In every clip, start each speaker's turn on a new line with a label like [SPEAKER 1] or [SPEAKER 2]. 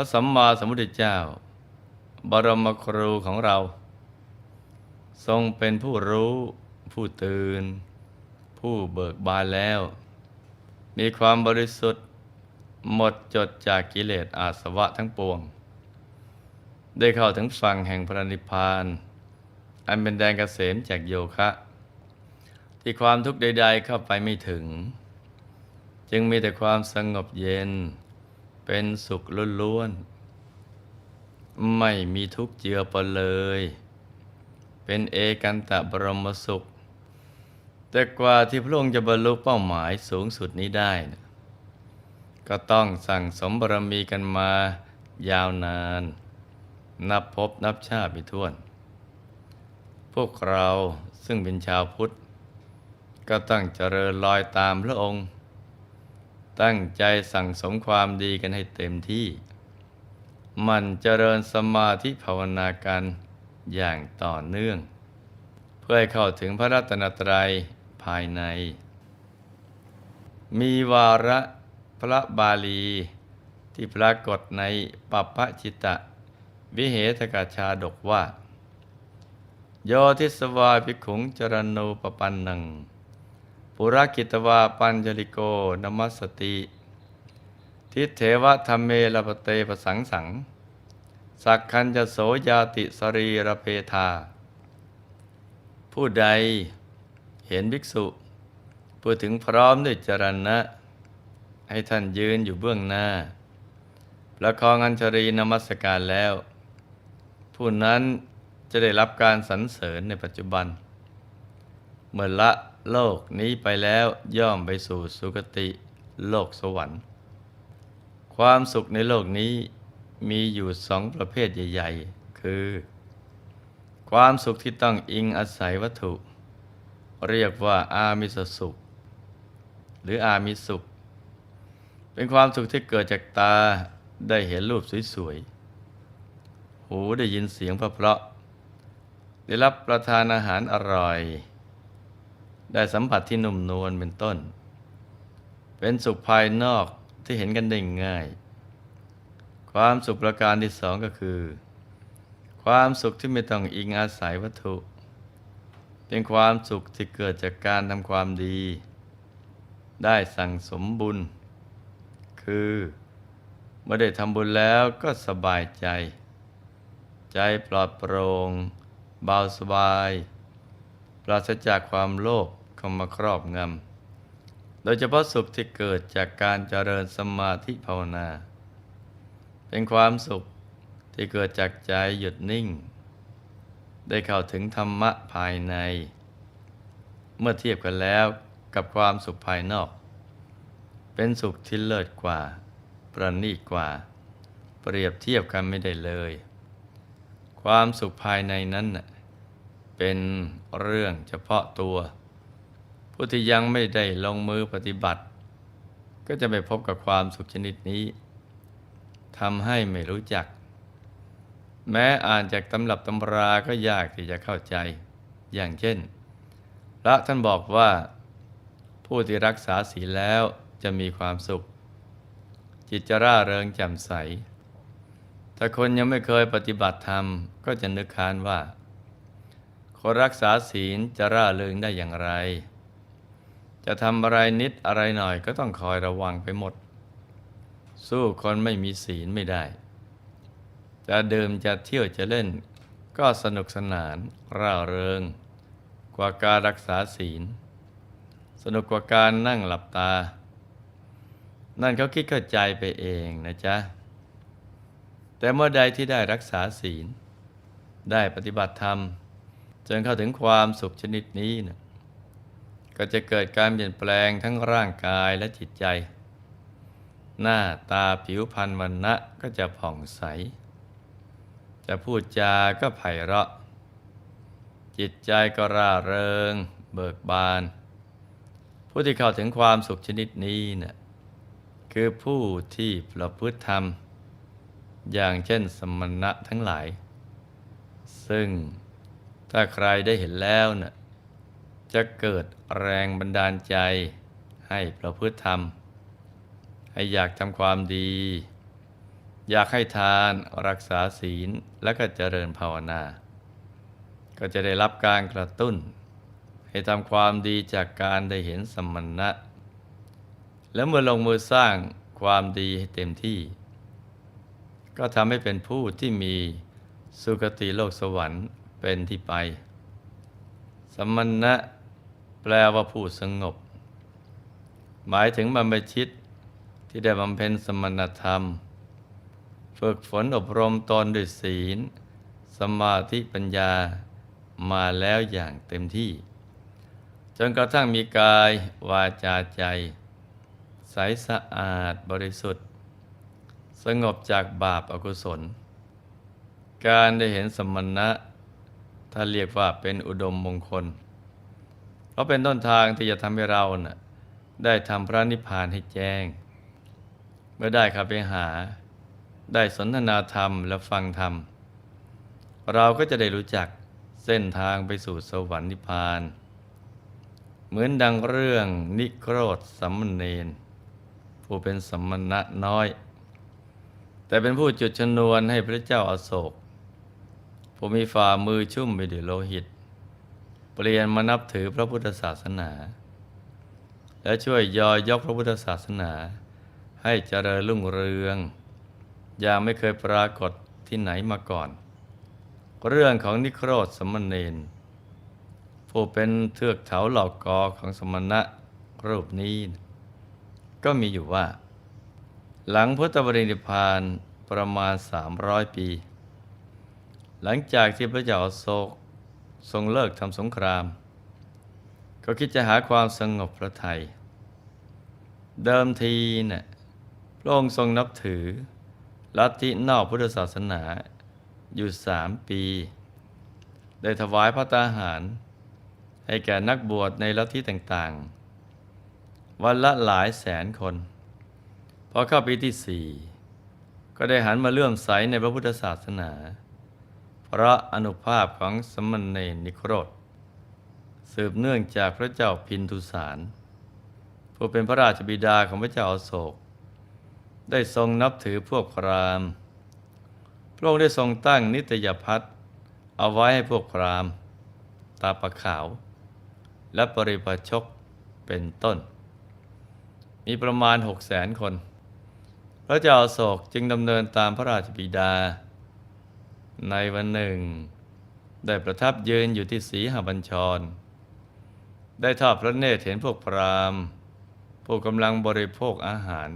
[SPEAKER 1] ระสัมมาสัมพุทธเจ้า บรมครูของเรา ทรงเป็นผู้รู้ผู้ตื่น ผู้เบิกบานแล้ว มีความบริสุทธิ์ หมดจดจากกิเลสอาสวะทั้งปวง ได้เข้าถึงฝั่งแห่งพระนิพพาน อันเป็นแดนเกษมจากโยคะ ที่ความทุกข์ใด ๆ เข้าไปไม่ถึง จึงมีแต่ความสงบเย็น เป็นสุขล้วนๆ ไม่มีทุกข์เจือปนเลย เป็นเอกันตะบรมสุข แต่กว่าที่พระองค์จะบรรลุเป้าหมายสูงสุดนี้ได้ ก็ต้องสั่งสมบารมีกันมายาวนาน นับพบนับชาติไม่วน พวกเราซึ่งเป็นชาวพุทธ ก็ตั้งเจริญรอยตามพระองค์ ตั้งใจสั่งสมความดีกันให้เต็มที่ มันเจริญสมาธิภาวนากันอย่างต่อเนื่อง เพื่อให้เข้าถึงพระรัตนตรัยภายใน มีวาระพระบาลี ที่ปรากฏในปัปปจิตะ วิเหทกาชาดกว่า โยทิสวาภิกขุงจรณูปปันนัง ปุรกิตวาปัญจลิโกนมัสติ ทิเทวะธรรมเมลปเตปสังสัง สักคันจะโสยาติสรีระเพทา ผู้ใดเห็นภิกษุพูดถึงพร้อมด้วยจรณะ ให้ท่านยืนอยู่เบื้องหน้า ประคองอัญชรีนมัสการแล้ว ผู้นั้นจะได้รับการสรรเสริญในปัจจุบัน เมื่อละ โลกนี้ไปแล้วย่อมไปสู่สุคติโลกสวรรค์ ความสุขในโลกนี้มีอยู่สองประเภทใหญ่ ๆ คือ ความสุขที่ต้องอิงอาศัยวัตถุ เรียกว่าอามิสสุข หรืออามิสุข เป็นความสุขที่เกิดจากตาได้เห็นรูปสวยๆ หูได้ยินเสียงเพราะๆได้รับประทานอาหารอร่อย ได้สัมผัสที่นุ่มนวลเป็นต้น เป็นสุขภายนอกที่เห็นกันได้ง่าย ความสุขประการที่สองก็คือ ความสุขที่ไม่ต้องอิงอาศัยวัตถุ เป็นความสุขที่เกิดจากการทำความดี ได้สั่งสมบุญ คือเมื่อได้ทำบุญแล้วก็สบายใจ ใจปลอดโปร่งเบาสบาย ปราศจากความโลภ เข้ามาครอบงำ โดยเฉพาะสุขที่เกิดจากการเจริญสมาธิภาวนา เป็นความสุขที่เกิดจากใจหยุดนิ่ง ได้เข้าถึงธรรมะภายใน เมื่อเทียบกันแล้วกับความสุขภายนอก เป็นสุขที่เลิศกว่า ประณีตกว่า เปรียบเทียบกันไม่ได้เลย ความสุขภายในนั้นเป็นเรื่องเฉพาะตัว ผู้ที่ยังไม่ได้ลงมือปฏิบัติ ก็จะไปพบกับความสุขชนิดนี้ทำให้ไม่รู้จัก แม้อ่านจากตำรับตำราก็ยากที่จะเข้าใจ อย่างเช่น พระท่านบอกว่า ผู้ที่รักษาศีลแล้วจะมีความสุข จิตจะร่าเริงแจ่มใส ถ้าคนยังไม่เคยปฏิบัติธรรม ก็จะนึกค้านว่าคนรักษาศีลจะร่าเริงได้อย่างไร จะทำอะไรนิดอะไรหน่อยก็ต้องคอยระวังไปหมด สู้คนไม่มีศีลไม่ได้ จะดื่มจะเที่ยวจะเล่น ก็สนุกสนานร่าเริง กว่าการรักษาศีล สนุกกว่าการนั่งหลับตา นั่นเขาคิดเข้าใจไปเองนะจ๊ะ แต่เมื่อใดที่ได้รักษาศีล ได้ปฏิบัติธรรมจนเข้าถึงความสุขชนิดนี้นะ ก็จะเกิดการเปลี่ยนแปลงทั้งร่างกายและจิตใจ หน้าตาผิวพรรณวันณะก็จะผ่องใส จะพูดจาก็ไพเราะ จิตใจก็ร่าเริง เบิกบาน ผู้ที่เข้าถึงความสุขชนิดนี้นะ่ะคือผู้ที่ประพฤติธรรม อย่างเช่นสมณะทั้งหลาย ซึ่งถ้าใครได้เห็นแล้วนะ่ะ จะเกิดแรงบันดาลใจให้ประพฤติธรรม ให้อยากทำความดี อยากให้ทานรักษาศีลและก็เจริญภาวนา ก็จะได้รับการกระตุ้น ให้ทำความดีจากการได้เห็นสมณะ แล้วเมื่อลงมือสร้างความดีให้เต็มที่ ก็ทำให้เป็นผู้ที่มีสุคติโลกสวรรค์เป็นที่ไป สมณะ แปลว่าผู้สงบ หมายถึงบรรพชิตที่ได้บำเพ็ญสมณธรรม ฝึกฝนอบรมตนด้วยศีล สมาธิปัญญามาแล้วอย่างเต็มที่ จนกระทั่งมีกาย วาจาใจ ใสสะอาดบริสุทธิ์ สงบจากบาปอากุศล การได้เห็นสมณะถ้าเรียกว่าเป็นอุดมมงคล เพราะเป็นต้นทางที่จะทำให้เรานะ่ะได้ทำพระนิพพานให้แจ้ง เมื่อได้ขับไปหา ได้สนทนาธรรมและฟังธรรม เราก็จะได้รู้จักเส้นทางไปสู่สวรรค์นิพพาน เหมือนดังเรื่องนิโครธสัมมเนนผู้เป็นสัมมณะน้อย แต่เป็นผู้จุดชนวนให้พระเจ้าอาโศก ผู้มีฝ่ามือชุ่มไปด้วยโลหิต เปลี่ยนมานับถือพระพุทธศาสนา และช่วยยอยยกพระพุทธศาสนา ให้เจริญรุ่งเรือง อย่างไม่เคยปรากฏที่ไหนมาก่อน เรื่องของนิโครธสมณเณรผู้เป็นเทือกเถาเหล่ากอของสมณะรูปนี้ ก็มีอยู่ว่า หลังพุทธบริณิพานประมาณ 300 ปี หลังจากที่พระเจ้าโศก ทรงเลิกทำสงคราม ก็คิดจะหาความสงบพระไทยเดิมทีเนะ่ยพระองค์ทรงนับถือ ลัทธินอกพุทธศาสนาอยู่สามปี ได้ถวายพระตาหาร ให้แก่นักบวชในลัทธิต่างๆ วันละหลายแสนคน พอเข้าปีที่สี่ก็ได้หันมาเลื่อมใสในพระพุทธศาสนา พระอนุภาพของสมณเณรนิโครธ สืบเนื่องจากพระเจ้าพินทุสาร ผู้เป็นพระราชบิดาของพระเจ้าอโศก ได้ทรงนับถือพวกพรามพระองค์ได้ทรงตั้งนิตยพัฒน์เอาไว้ให้พวกพรามตาประขาว และปริพาชกเป็นต้น มีประมาณหกแสนคน พระเจ้าอโศกจึงดำเนินตามพระราชบิดา ในวันหนึ่ง ได้ประทับยืนอยู่ที่สีหบัญชร ได้ทอดพระเนตรเห็นพวกพราหมณ์ผู้กำลังบริโภคอาหาร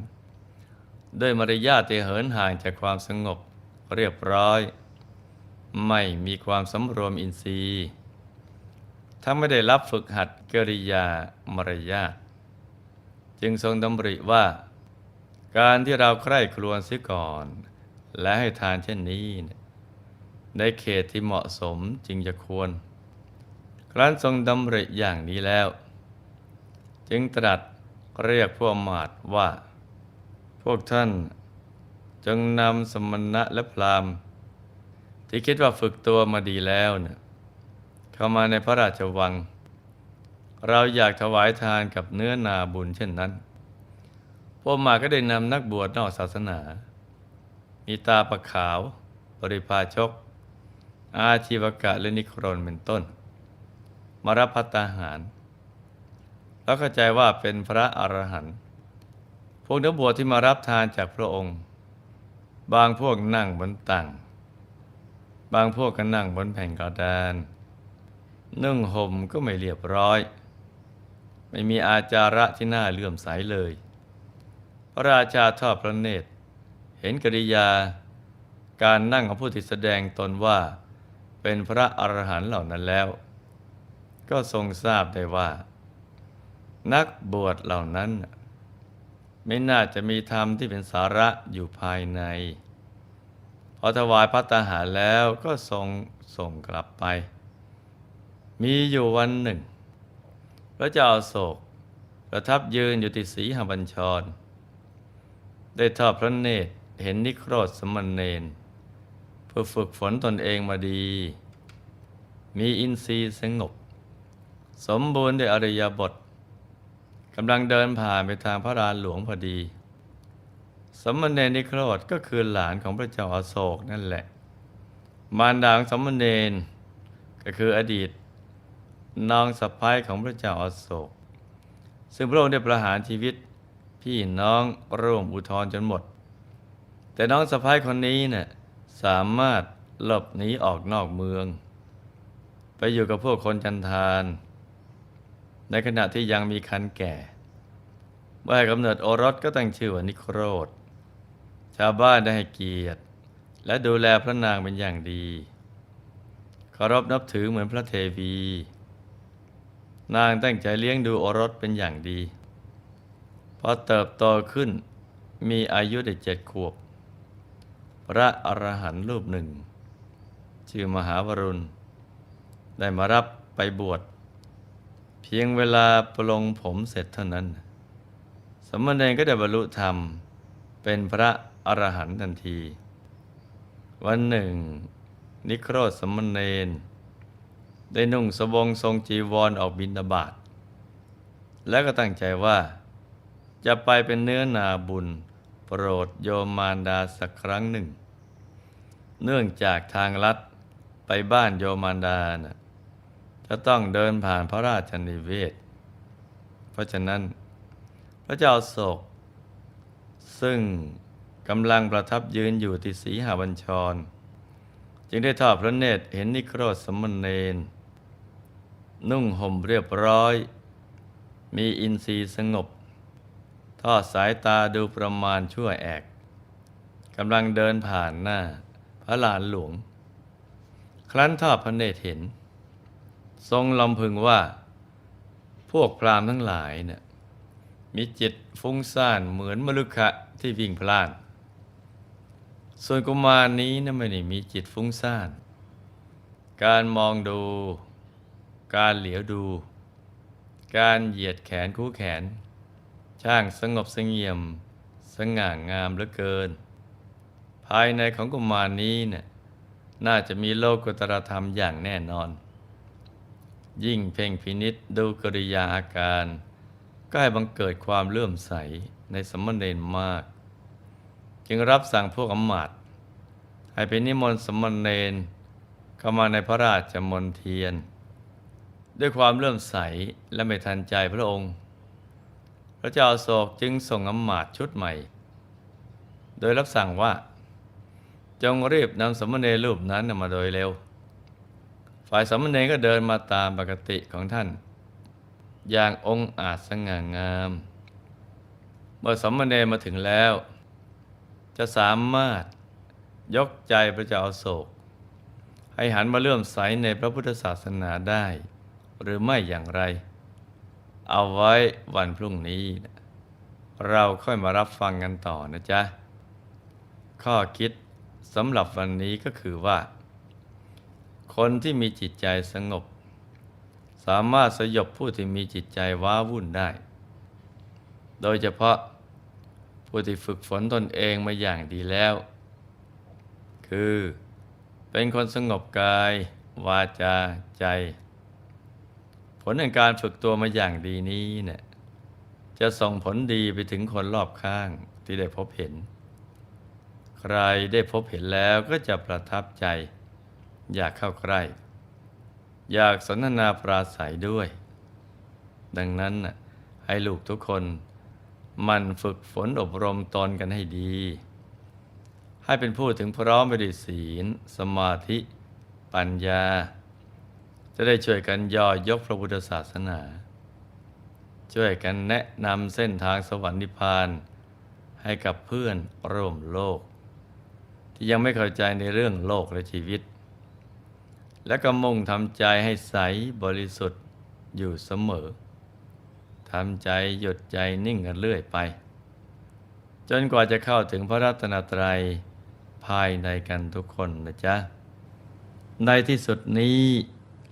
[SPEAKER 1] ด้วยมารยาทที่เหินห่างจากความสงบเรียบร้อย ไม่มีความสำรวมอินทรีย์ถ้าไม่ได้รับฝึกหัดกิริยามารยาทจึงทรงดำริว่า การที่เราใคร่ครวญเสียก่อน และให้ทานเช่นนี้เนี่ย ในเขตที่เหมาะสมจึงจะควร ครั้นทรงดำริอย่างนี้แล้ว จึงตรัสเรียกพวกมาดว่า พวกท่านจงนำสมณะและพราหมณ์ที่คิดว่าฝึกตัวมาดีแล้วเนี่ยเข้ามาในพระราชวัง เราอยากถวายทานกับเนื้อนาบุญเช่นนั้น พวกมาก็ได้นำนักบวชนอกศาสนา มีตาประขาว ปริพาชก อาชีวกะและนิครนเป็นต้น มารับพัตตาหาร แล้วเข้าใจว่าเป็นพระอรหันต์พวกนักบวชที่มารับทานจากพระองค์ บางพวกนั่งบนตังบางพวกก็นั่งบนแผ่นกระดาน นึ่งห่มก็ไม่เรียบร้อย ไม่มีอาจาระที่น่าเลื่อมใสเลย พระราชาทอดพระเนตร เห็นกริยาการนั่งของผู้ที่แสดงตนว่า เป็นพระอรหันต์เหล่านั้นแล้ว ก็ทรงทราบได้ว่า นักบวชเหล่านั้น ไม่น่าจะมีธรรมที่เป็นสาระอยู่ภายใน พอถวายพัตตาหารแล้วก็ทรงส่งกลับไป มีอยู่วันหนึ่ง พระเจ้าโศกประทับยืนอยู่ที่สีหบัญชร ได้ทอดพระเนตรเห็นนิโครธสมณเณร พื่อฝึกฝนตนเองมาดี มีอินทรีย์สงบ สมบูรณ์ด้วยอริยบทกำลังเดินผ่านไปทางพระลานหลวงพอดี สมณเณรนิโครธก็คือหลานของพระเจ้าอาโศกนั่นแหละ มารดาของสมณเณรก็คืออดีตน้องสะพ้ายของพระเจ้าอาโศก ซึ่งพระองค์ได้ประหารชีวิตพี่น้องร่วมอุทธรจนหมด แต่น้องสะพ้ายคนนี้เนะ่ย สามารถหลบหนีออกนอกเมือง ไปอยู่กับพวกคนจันทาน ในขณะที่ยังมีคันแก่เมื่อให้กำเนิดโอรสก็ตั้งชื่อว่านิโครธ ชาวบ้านได้ให้เกียรติ และดูแลพระนางเป็นอย่างดีเคารพนับถือเหมือนพระเทวี นางตั้งใจเลี้ยงดูโอรสเป็นอย่างดีพอเติบโตขึ้นมีอายุได้เจ็ดขวบ พระอรหันต์รูปหนึ่ง ชื่อมหาวรุณ ได้มารับไปบวช เพียงเวลาปลงผมเสร็จเท่านั้น สมณเณรก็ได้บรรลุธรรม เป็นพระอรหันต์ทันที วันหนึ่ง นิโครธสมณเณรได้นุ่งสบงทรงจีวรออกบิณฑบาตแล้วก็ตั้งใจว่า จะไปเป็นเนื้อนาบุญ โปรดโยมมารดาสักครั้งหนึ่ง เนื่องจากทางลัดไปบ้านโยมมารดานะจะต้องเดินผ่านพระราชนิเวศ เพราะฉะนั้น พระเจ้าโศก ซึ่งกำลังประทับยืนอยู่ที่สีหาบัญชร จึงได้ทอดพระเนตรเห็นนิโครธสมณเณรนุ่งห่มเรียบร้อย มีอินทรีย์สงบ ทอดสายตาดูประมาณชั่วแอกกำลังเดินผ่านหน้า พระลานหลวง ครั้นทอดพระเนตรเห็น ทรงลำพึงว่า พวกพรามทั้งหลายเนี่ยมีจิตฟุ้งซ่านเหมือนมลุขะที่วิ่งพล่าน ส่วนกุมารนี้นะไม่ได้มีจิตฟุ้งซ่าน การมองดู การเหลียวดู การเหยียดแขนคู่แขน ช่างสงบสงี่ยม สง่างามเหลือเกิน ภายในของกุมารนี้เนี่ยน่าจะมีโลกุตรธรรมอย่างแน่นอน ยิ่งเพ่งพินิษดูกริยาอาการก็ให้บังเกิดความเลื่อมใสในสมณเณรมาก จึงรับสั่งพวกอมาตย์ให้ไปนิมนต์สมณเณรเข้ามาในพระราชมนเทียน ด้วยความเลื่อมใสและไม่ทันใจพระองค์ ระเจ้าโศกจึงส่งอำมาตย์ชุดใหม่ โดยรับสั่งว่า จงรีบนำสมณเณรรูปนั้นมาโดยเร็ว ฝ่ายสมณเณรก็เดินมาตามปกติของท่าน อย่างองค์อาจสง่างาม เมื่อสมณเณรมาถึงแล้ว จะสามารถยกใจพระเจ้าอาโศก ให้หันมาเลื่อมใสในพระพุทธศาสนาได้ หรือไม่อย่างไร เอาไว้วันพรุ่งนี้ เราค่อยมารับฟังกันต่อนะจ๊ะ ข้อคิดสำหรับวันนี้ก็คือว่า คนที่มีจิตใจสงบ สามารถสยบผู้ที่มีจิตใจว้าวุ่นได้ โดยเฉพาะผู้ที่ฝึกฝนตนเองมาอย่างดีแล้ว คือเป็นคนสงบกาย วาจาใจ ผลแห่งการฝึกตัวมาอย่างดีนี้เนี่ยจะส่งผลดีไปถึงคนรอบข้างที่ได้พบเห็น ใครได้พบเห็นแล้วก็จะประทับใจ อยากเข้าใกล้ อยากสนทนาปราศัยด้วย ดังนั้นน่ะให้ลูกทุกคนมันฝึกฝนอบรมตนกันให้ดี ให้เป็นผู้ถึงพร้อมไปด้วยศีล สมาธิ ปัญญา จะได้ช่วยกันย่อยกพระพุทธศาสนา ช่วยกันแนะนำเส้นทางสวรรค์นิพพานให้กับเพื่อนร่วมโลก ที่ยังไม่เข้าใจในเรื่องโลกและชีวิต และก็มุ่งทำใจให้ใสบริสุทธิ์อยู่เสมอทำใจหยุดใจนิ่งกันเรื่อยไป จนกว่าจะเข้าถึงพระรัตนตรัยภายในกันทุกคนนะจ๊ะ ในที่สุดนี้